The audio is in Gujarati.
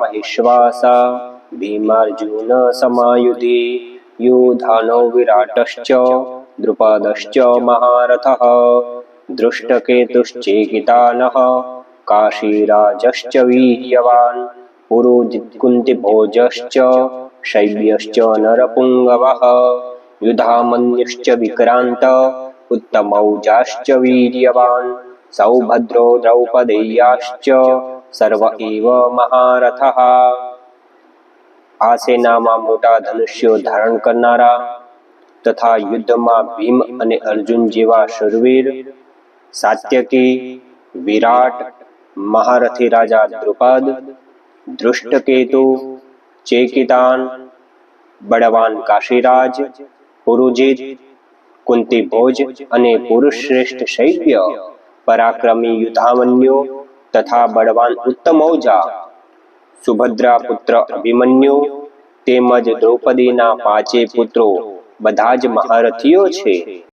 મહેશ્વાસા ભીમાર્જુન સમાયુધિ યોધાનો વિરાટશ્ચ દ્રુપદશ્ચ મહારથઃ દૃષ્ટકેતુશ્ચેકિતાનઃ કાશીરાજશ્ચ વીર્યવાન પુરોજિત્કુન્તિભોજશ્ચ શૈબ્યશ્ચ નરપુંગવઃ યુધામન્યુશ્ચ વિક્રાંત ઉત્તમૌજાશ્ચ વીર્યવાન સૌભદ્રો દ્રૌપદેયાશ્ચ સર્વ એવ મહારથ આ સેનામાં મોટા ધનુષ્યો ધારણ કરનારા તથા યુદ્ધમાં ભીમ અને અર્જુન જેવા શૂરવીર સાત્યકી વિરાટ મહારથી રાજા દ્રુપદ દૃષ્ટકેતુ ચેકિતાન બળવાન કાશીરાજ પુરુજીત કુંતી ભોજ અને પુરુષ શ્રેષ્ઠ શૈવ્ય પરાક્રમી યુધામન્યુ તથા બળવાન ઉત્તમ ઔજા. સુભદ્રા પુત્ર અભિમન્યુ તેમજ દ્રૌપદીના પાંચે પુત્રો બધા જ મહારથીઓ છે.